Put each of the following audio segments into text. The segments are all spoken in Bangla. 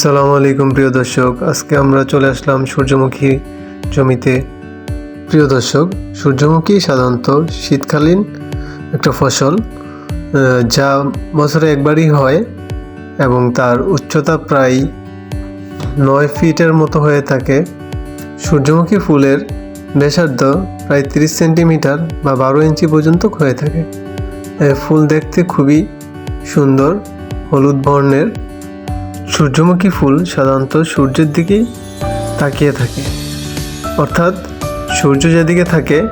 সালামু আলাইকুম, প্রিয় দর্শক। আজকে আমরা চলে আসলাম সূর্যমুখী জমিতে। প্রিয় দর্শক, সূর্যমুখী সাধারণত শীতকালীন একটা ফসল যা বছরে একবারই হয় এবং তার উচ্চতা প্রায় নয় ফিটের মতো হয়ে থাকে। সূর্যমুখী ফুলের ব্যাসার্ধ প্রায় তিরিশ সেন্টিমিটার বা বারো ইঞ্চি পর্যন্ত হয়ে থাকে। ফুল দেখতে খুবই সুন্দর, হলুদ বর্ণের। সূর্যমুখী ফুল সাধারণত সূর্যের দিকেই তাকিয়ে থাকে। অর্থাৎ সূর্য যেদিকে থাকে,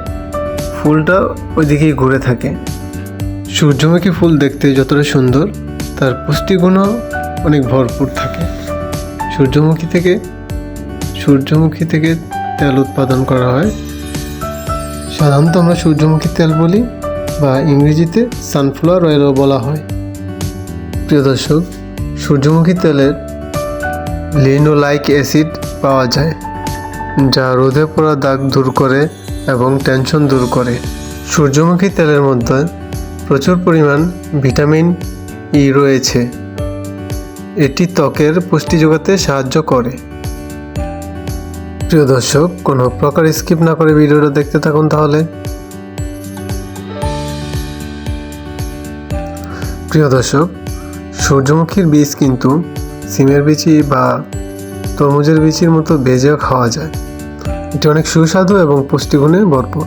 ফুলটা ওইদিকেই ঘুরে থাকে। সূর্যমুখী ফুল দেখতে যতটা সুন্দর, তার পুষ্টিগুণও অনেক ভরপুর থাকে। সূর্যমুখী থেকে সূর্যমুখী থেকে তেল উৎপাদন করা হয়। সাধারণত আমরা সূর্যমুখী তেল বলি বা ইংরেজিতে সানফ্লাওয়ার অয়েলও বলা হয়। প্রিয় দর্শক সূর্যমুখী তেলের লিনোলাইক অ্যাসিড পাওয়া যায়, যা রোদে পড়া দাগ দূর করে এবং টেনশন দূর করে। সূর্যমুখী তেলের মধ্যে প্রচুর পরিমাণ ভিটামিন ই রয়েছে। এটি ত্বকের পুষ্টি যোগাতে সাহায্য করে। প্রিয় দর্শক, কোনো প্রকার স্কিপ না করে ভিডিওটা দেখতে থাকুন তাহলে। প্রিয় দর্শক সূর্যমুখীর বীজ কিন্তু সিমের বিচি বা তরমুজের বিচির মতো ভেজেও খাওয়া যায়। এটি অনেক সুস্বাদু এবং পুষ্টিগুণে ভরপুর।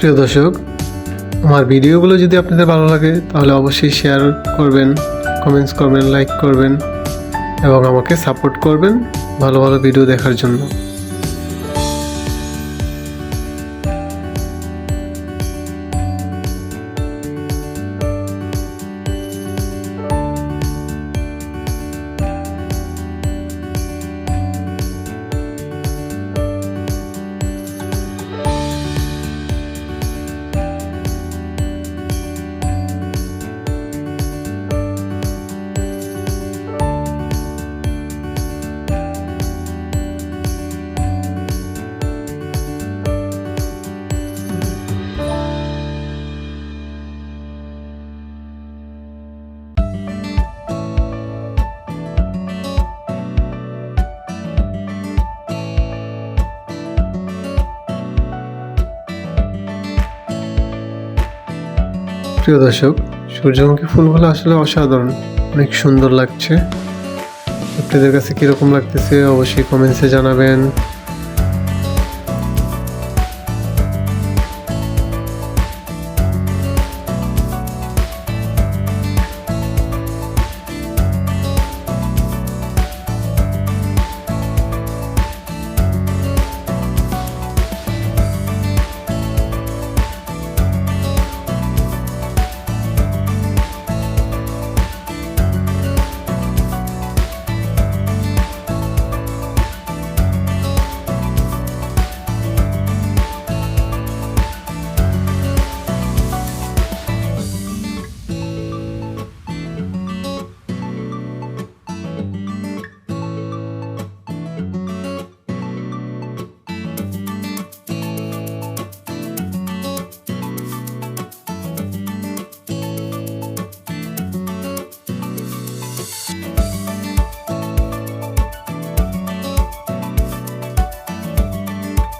প্রিয় দর্শক, আমার ভিডিওগুলো যদি আপনাদের ভালো লাগে, তাহলে অবশ্যই শেয়ার করবেন কমেন্টস করবেন লাইক করবেন, এবং আমাকে সাপোর্ট করবেন ভালো ভালো ভিডিও দেখার জন্য। প্রিয় দর্শক, সূর্যমুখী ফুলগুলো আসলে অসাধারণ। অনেক সুন্দর লাগছে। আপনাদের কাছে কীরকম লাগতেছে অবশ্যই কমেন্টসে জানাবেন।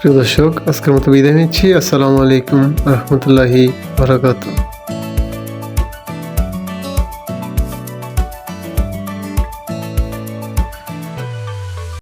প্রিয় দর্শক আজকের মতো বিদায় নিচ্ছি। আসসালামু আলাইকুম রহমতুল্লাহি বারাকাতুহ।